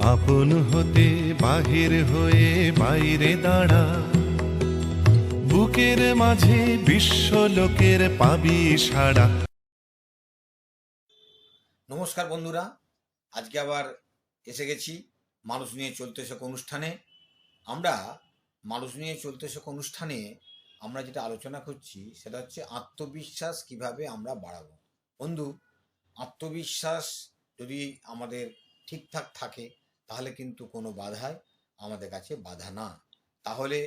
আপন হতে বাহির হয়ে বাইরে দাঁড়া। বুকের মাঝে বিশ্ব লোকের পাবি সাড়া। নমস্কার বন্ধুরা, আজকে আবার এসে গেছি মানুষ নিয়ে চলতে শেখ অনুষ্ঠানে। আমরা মানুষ নিয়ে চলতে শেখ অনুষ্ঠানে আমরা যেটা আলোচনা করছি সেটা হচ্ছে আত্মবিশ্বাস কীভাবে আমরা বাড়াবো। বন্ধু, আত্মবিশ্বাস যদি আমাদের ঠিকঠাক থাকে তাহলে কিন্তু কোনো বাধাই আমাদের কাছে বাধা না। তাহলে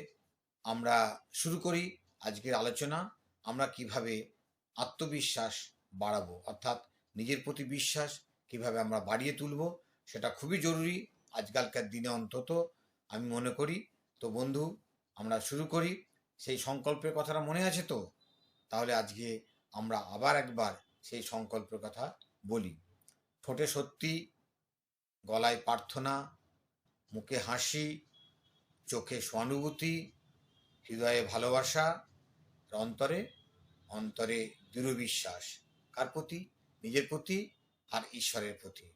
আমরা শুরু করি আজকের আলোচনা। আমরা কীভাবে আত্মবিশ্বাস বাড়াবো, অর্থাৎ নিজের প্রতি বিশ্বাস কীভাবে আমরা বাড়িয়ে তুলব সেটা খুবই জরুরি আজকালকার দিনে অন্তত আমি মনে করি। তো বন্ধু, আমরা শুরু করি। সেই সংকল্পের কথাটা মনে আছে তো? তাহলে আজকে আমরা আবার একবার সেই সংকল্পের কথা বলি। ঠোঁটে সত্যি গলায় প্রার্থনা, মুখে হাসি, চোখে সহানুভূতি, হৃদয়ে ভালোবাসা অন্তরে অন্তরে দৃঢ় বিশ্বাস। কার প্রতি? নিজের প্রতি আর ঈশ্বরের প্রতি।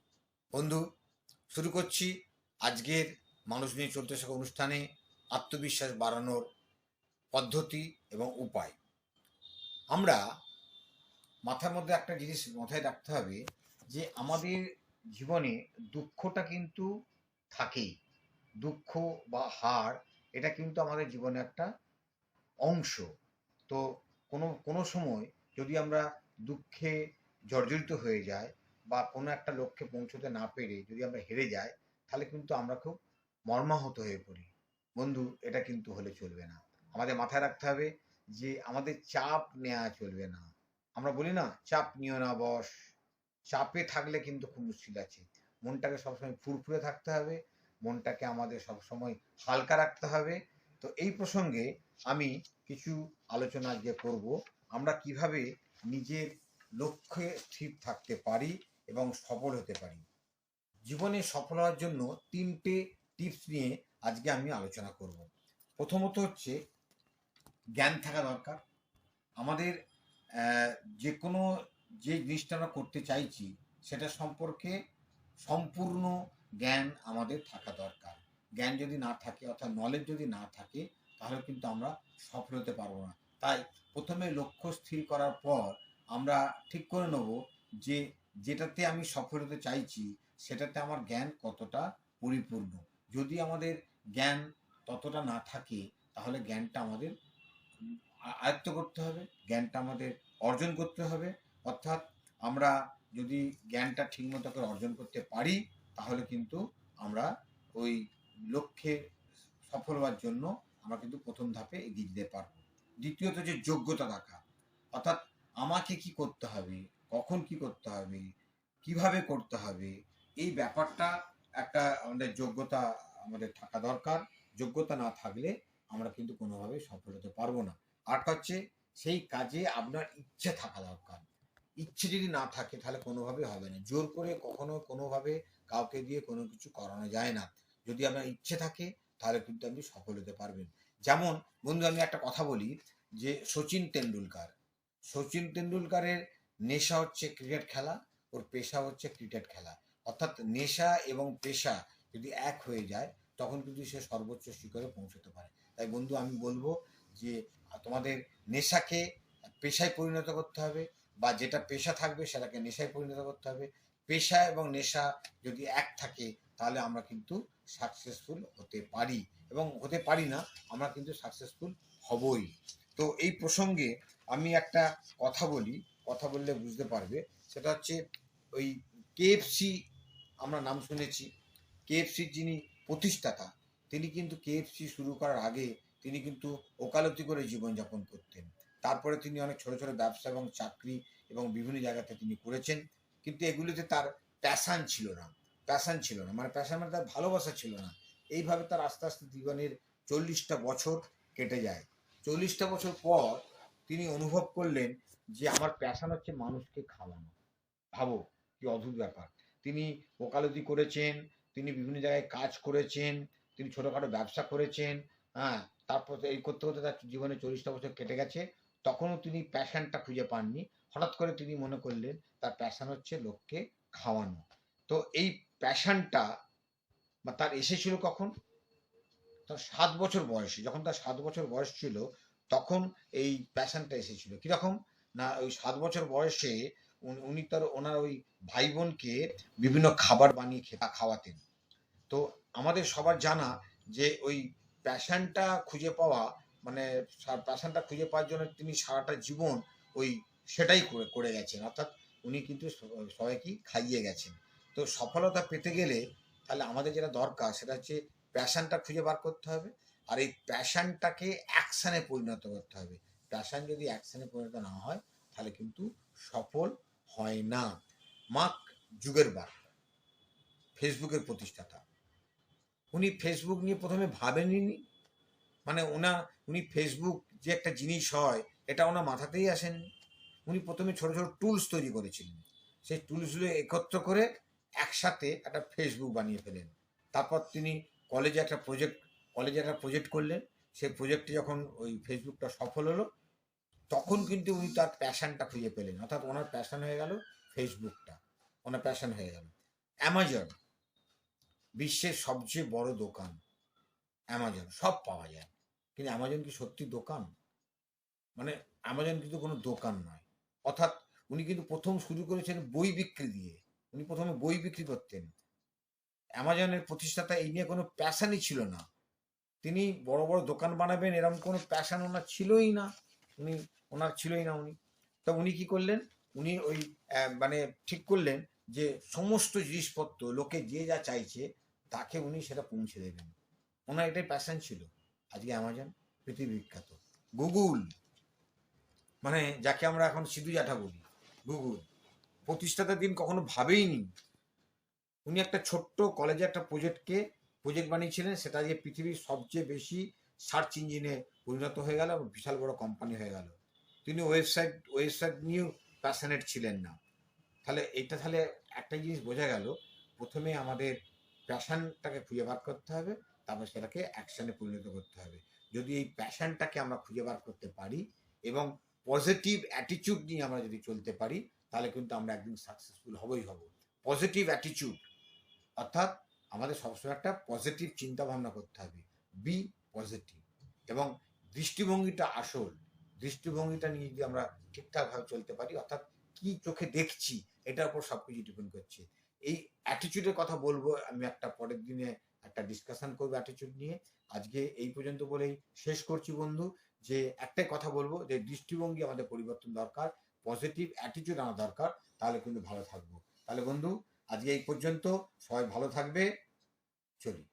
বন্ধু, শুরু করছি আজকের মানুষ নিয়ে চলতে থাকা অনুষ্ঠানে আত্মবিশ্বাস বাড়ানোর পদ্ধতি এবং উপায়। আমরা মাথার মধ্যে একটা জিনিস মাথায় রাখতে হবে যে আমাদের জীবনে দুঃখটা কিন্তু থাকেই। দুঃখ বা হার, এটা কিন্তু আমাদের জীবনে একটা অংশ। তো কোনো কোনো সময় যদি আমরা দুঃখে জর্জরিত হয়ে যায় বা কোনো একটা লক্ষ্যে পৌঁছতে না পেরে যদি আমরা হেরে যাই, তাহলে কিন্তু আমরা খুব মর্মাহত হয়ে পড়ি। বন্ধু, এটা কিন্তু হলে চলবে না। আমাদের মাথায় রাখতে হবে যে আমাদের চাপ নেওয়া চলবে না। আমরা বলি না, চাপ নিও না বস। চাপে থাকলে কিন্তু খুব মুশকিল আছে। মনটাকে সবসময় ফুরফুরে থাকতে হবে, মনটাকে আমাদের সবসময় হালকা রাখতে হবে। তো এই প্রসঙ্গে আমি কিছু আলোচনা আজকে করব, আমরা কীভাবে নিজের লক্ষ্যে স্থির থাকতে পারি এবং সফল হতে পারি। জীবনে সফল হওয়ার জন্য তিনটে টিপস নিয়ে আজকে আমি আলোচনা করব। প্রথমত হচ্ছে, জ্ঞান থাকা দরকার। আমাদের যে কোনো যে জিনিসটা আমরা করতে চাইছি, সেটা সম্পর্কে সম্পূর্ণ জ্ঞান আমাদের থাকা দরকার। জ্ঞান যদি না থাকে, অর্থাৎ নলেজ যদি না থাকে, তাহলে কিন্তু আমরা সফল হতে পারব না। তাই প্রথমে লক্ষ্য স্থির করার পর আমরা ঠিক করে নেব যে যেটাতে আমি সফল হতে চাইছি, সেটাতে আমার জ্ঞান কতটা পরিপূর্ণ। যদি আমাদের জ্ঞান ততটা না থাকে, তাহলে জ্ঞানটা আমাদের আয়ত্ত করতে হবে, জ্ঞানটা আমাদের অর্জন করতে হবে অর্থাৎ আমরা যদি জ্ঞানটা ঠিকমতো করে অর্জন করতে পারি, তাহলে কিন্তু আমরা ওই লক্ষ্যে সফল হওয়ার জন্য আমরা কিন্তু প্রথম ধাপে এগিয়ে যেতে পারব। দ্বিতীয়ত যে যোগ্যতা রাখা অর্থাৎ আমাকে কি করতে হবে? কখন কি করতে হবে? কীভাবে করতে হবে? এই ব্যাপারটা একটা আমাদের যোগ্যতা আমাদের থাকা দরকার। যোগ্যতা না থাকলে আমরা কিন্তু কোনোভাবে সফল হতে পারব না। আর হচ্ছে, সেই কাজে আপনার ইচ্ছে থাকা দরকার। ইচ্ছে যদি না থাকে তাহলে কোনোভাবে হবে না। জোর করে কখনো কোনোভাবে কাউকে দিয়ে কোনো কিছু করানো যায় না। যদি আপনার ইচ্ছে থাকে তাহলে কিন্তু আপনি সফল হতে পারবেন। যেমন, বন্ধু, আমি একটা কথা বলি যে সচিন তেন্ডুলকার। সচিন তেন্ডুলকারের নেশা হচ্ছে ক্রিকেট খেলা, ওর পেশা হচ্ছে ক্রিকেট খেলা। অর্থাৎ নেশা এবং পেশা যদি এক হয়ে যায়, তখন কিন্তু সে সর্বোচ্চ শিখরে পৌঁছতে পারে। তাই বন্ধু, আমি বলব যে তোমাদের নেশাকে পেশায় পরিণত করতে হবে বা যেটা পেশা থাকবে সেটাকে নেশায় পরিণত করতে হবে। পেশা এবং নেশা যদি এক থাকে, তাহলে আমরা কিন্তু সাকসেসফুল হতে পারি। এবং হতে পারি না, আমরা কিন্তু সাকসেসফুল হবই। তো এই প্রসঙ্গে আমি একটা কথা বলি, কথা বললে বুঝতে পারবে। সেটা হচ্ছে ওই কেএফসি আমরা নাম শুনেছি। কেএফসির যিনি প্রতিষ্ঠাতা, তিনি কিন্তু কেএফসি শুরু করার আগে তিনি কিন্তু ওকালতি করে জীবনযাপন করতেন। তারপরে তিনি অনেক ছোট ছোট ব্যবসা এবং চাকরি এবং বিভিন্ন জায়গাতে তিনি করেছেন। কিন্তু এগুলিতে তার প্যাশান ছিল না। প্যাশান ছিল না। মানে প্যাশান মানে তার ভালোবাসা ছিল না। এইভাবে তার আস্তে আস্তে জীবনের চল্লিশটা বছর কেটে যায়। চল্লিশটা বছর পর তিনি অনুভব করলেন যে আমার প্যাশান হচ্ছে মানুষকে খাওয়ানো। ভাবো কি অদ্ভুত ব্যাপার। তিনি ওকালতি করেছেন, তিনি বিভিন্ন জায়গায় কাজ করেছেন, তিনি ছোটোখাটো ব্যবসা করেছেন হ্যাঁ তারপর এই করতে করতে তার জীবনে চল্লিশটা বছর কেটে গেছে। তখনও তিনি প্যাশনটা খুঁজে পাননি। হঠাৎ করে তিনি মনে করলেন, তার প্যাশন হচ্ছে লোককে খাওয়ানো। তো এই প্যাশনটা বা তার এসেছিল কখন? তার সাত বছর বয়সে। যখন তার সাত বছর বয়স ছিল, তখন এই প্যাশনটা এসেছিল কীরকম? না, ওই সাত বছর বয়সে উনি- তার ওনার ওই ভাই বোনকে বিভিন্ন খাবার বানিয়ে খেতা, খাওয়াতেন। তো আমাদের সবার জানা যে ওই প্যাশনটা খুঁজে পাওয়া মানে প্যাশনটা খুঁজে পাওয়ার জন্য তিনি সারাটা জীবন ওই সেটাই করে করে গেছেন। অর্থাৎ উনি কিন্তু স- সবাইকেই খাইয়ে গেছেন। তো সফলতা পেতে গেলে তাহলে আমাদের যেটা দরকার সেটা হচ্ছে প্যাশনটা খুঁজে বার করতে হবে আর এই প্যাশনটাকে অ্যাকশানে পরিণত করতে হবে। প্যাশন যদি অ্যাকশানে পরিণত না হয় তাহলে কিন্তু সফল হয় না। মার্ক যুগের বার ফেসবুকের প্রতিষ্ঠাতা। উনি ফেসবুক নিয়ে প্রথমে ভাবেননি মানে ওনা উনি ফেসবুক যে একটা জিনিস হয়, এটা ওনার মাথাতেই আসেননি উনি প্রথমে ছোট ছোট টুলস তৈরি করেছিলেন। সেই টুলসগুলো একত্র করে একসাথে একটা ফেসবুক বানিয়ে ফেলেন। তারপর তিনি কলেজে একটা প্রজেক্ট কলেজে একটা প্রজেক্ট করলেন। সেই প্রজেক্টে যখন ওই ফেসবুকটা সফল হলো, তখন কিন্তু উনি তার প্যাশনটা খুঁজে পেলেন। অর্থাৎ ওনার প্যাশন হয়ে গেল ফেসবুকটা ওনার প্যাশন হয়ে গেল। অ্যামাজন বিশ্বের সবচেয়ে বড় দোকান। অ্যামাজন সব পাওয়া যায়। কিন্তু অ্যামাজন কি সত্যি দোকান? মানে অ্যামাজন কিন্তু কোনো দোকান নয়। অর্থাৎ উনি কিন্তু প্রথম শুরু করেছেন বই বিক্রি দিয়ে। উনি প্রথমে বই বিক্রি করতেন। অ্যামাজনের প্রতিষ্ঠাতা এই নিয়ে কোনো প্যাশানই ছিল না। তিনি বড় বড় দোকান বানাবেন, এরকম কোনো প্যাশান ওনার ছিলই না। উনি, ওনার ছিলই না উনি। তো উনি কি করলেন? উনি ওই মানে ঠিক করলেন যে সমস্ত জিনিসপত্র, লোকে যে যা চাইছে, তাকে উনি সেটা পৌঁছে দেবেন। ওনার এটাই প্যাশান ছিল। আজকে অ্যামাজন পৃথিবী বিখ্যাত। গুগল। মানে যাকে আমরা এখন সিধু জাঠা বলি, গুগল। প্রতিষ্ঠাতার দিন কখনো ভাবেইনি। উনি একটা ছোট্ট কলেজে একটা প্রজেক্টকে প্রজেক্ট বানিয়েছিলেন, সেটা দিয়ে পৃথিবীর সবচেয়ে বেশি সার্চ ইঞ্জিনে পরিণত হয়ে গেল এবং বিশাল বড় কোম্পানি হয়ে গেল। তিনি ওয়েবসাইট ওয়েবসাইট নিয়েও প্যাশনেট ছিলেন না। তাহলে এটা তাহলে একটা জিনিস বোঝা গেল, প্রথমে আমাদের প্যাশনটাকে খুঁজে বার করতে হবে। তারপর সেটাকে অ্যাকশানে পরিণত করতে হবে। যদি এই প্যাশনটাকে আমরা খুঁজে বার করতে পারি এবং পজিটিভ অ্যাটিচিউড নিয়ে আমরা যদি চলতে পারি, তাহলে কিন্তু আমরা একদিন সাকসেসফুল হবই হব। পজিটিভ অ্যাটিচিউড অর্থাৎ আমাদের সবসময় একটা পজিটিভ চিন্তা ভাবনা করতে হবে। বি পজিটিভ এবং দৃষ্টিভঙ্গিটা আসল। দৃষ্টিভঙ্গিটা নিয়ে যদি আমরা ঠিকঠাকভাবে চলতে পারি, অর্থাৎ কি চোখে দেখছি, এটার উপর সব কিছু ডিপেন্ড করছে। এই অ্যাটিচিউডের কথা বলব আমি একটা পরের দিনে একটা ডিসকাশন করব অ্যাটিচিউড নিয়ে। আজকে এই পর্যন্ত বলেই শেষ করছি বন্ধু, যে একটাই কথা বলব, যে দৃষ্টিভঙ্গি আমাদের পরিবর্তন দরকার পজিটিভ অ্যাটিচিউড আমার দরকার, তাহলে কিন্তু ভালো থাকব। তাহলে বন্ধু, আজকে এই পর্যন্ত সবাই ভালো থাকবে, চলি।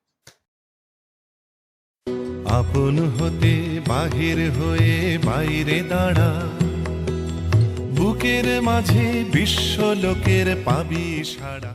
আপন হতে বাহির হয়ে বাইরে দাঁড়া, বুকের মাঝে বিশ্ব লোকের পাবি সাড়া।